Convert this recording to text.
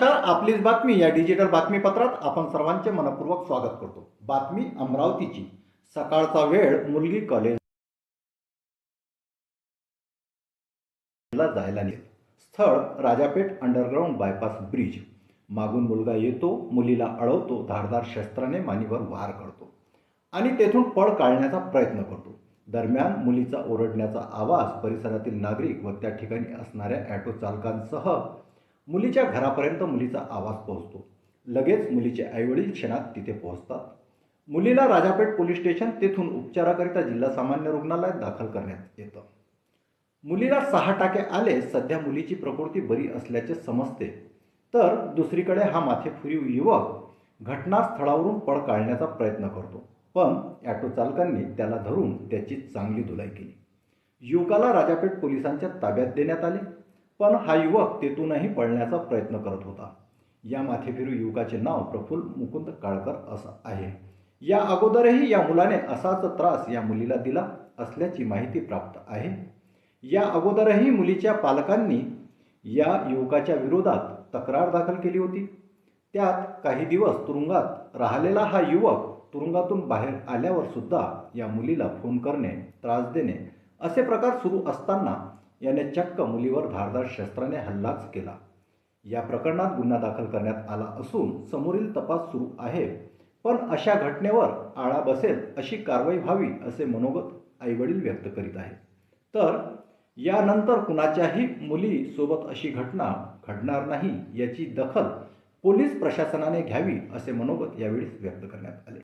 नमस्कार आपलीच बातमी या डिजिटल बातमीपत्रात आपण सर्वांचे मनपूर्वक स्वागत करतो. बातमी अमरावतीची. सकाळचा वेळ मुलगी कॉलेजला जायला निघेल. स्थळ राजापेठ अंडरग्राऊंड बायपास ब्रिज मागून मुलगा येतो मुलीला अडवतो धारदार शस्त्राने मानीवर वार करतो. आणि तेथून पळ काढण्याचा प्रयत्न करतो. दरम्यान मुलीचा ओरडण्याचा आवाज परिसरातील नागरिक व त्या ठिकाणी असणाऱ्या ॲटो चालकांसह मुलीच्या घरापर्यंत मुलीचा आवाज पोहोचतो. लगेच मुलीचे आईवडील क्षणात तिथे पोहोचतात. मुलीला राजापेठ पोलीस स्टेशन तेथून उपचाराकरिता जिल्हा सामान्य रुग्णालयात दाखल करण्यात येतं. मुलीला सहा टाके आले सध्या मुलीची प्रकृती बरी असल्याचे समजते. तर दुसरीकडे हा माथेफुरीव युवक घटनास्थळावरून पळ काढण्याचा प्रयत्न करतो. पण ॲटो चालकांनी त्याला धरून त्याची चांगली धुलाई केली. युवकाला राजापेठ पोलिसांच्या ताब्यात देण्यात आले. पण हा युवक तेथूनही पळण्याचा प्रयत्न करत होता. या माथेफिरू युवकाचे नाव प्रफुल्ल मुकुंद काळकर असं आहे. या अगोदरही या मुलाने असाच त्रास या मुलीला दिला असल्याची माहिती प्राप्त आहे. या अगोदरही मुलीच्या पालकांनी या युवकाच्या विरोधात तक्रार दाखल केली होती. त्यात काही दिवस तुरुंगात राहिलेला हा युवक तुरुंगातून बाहेर आल्यावर सुद्धा या मुलीला फोन करणे त्रास देणे असे प्रकार सुरू असताना याने चक्क मुलीवर धारदार शस्त्राने हल्लाच केला. या प्रकरणात गुन्हा दाखल करण्यात आला असून समोरील तपास सुरू आहे पण अशा घटनेवर आळा बसेल अशी कारवाई व्हावी असे मनोगत आईवडील व्यक्त करीत आहेत. तर यानंतर कुणाच्याही मुलीसोबत अशी घटना घडणार नाही याची दखल पोलीस प्रशासनाने घ्यावी असे मनोगत यावेळी व्यक्त करण्यात आले.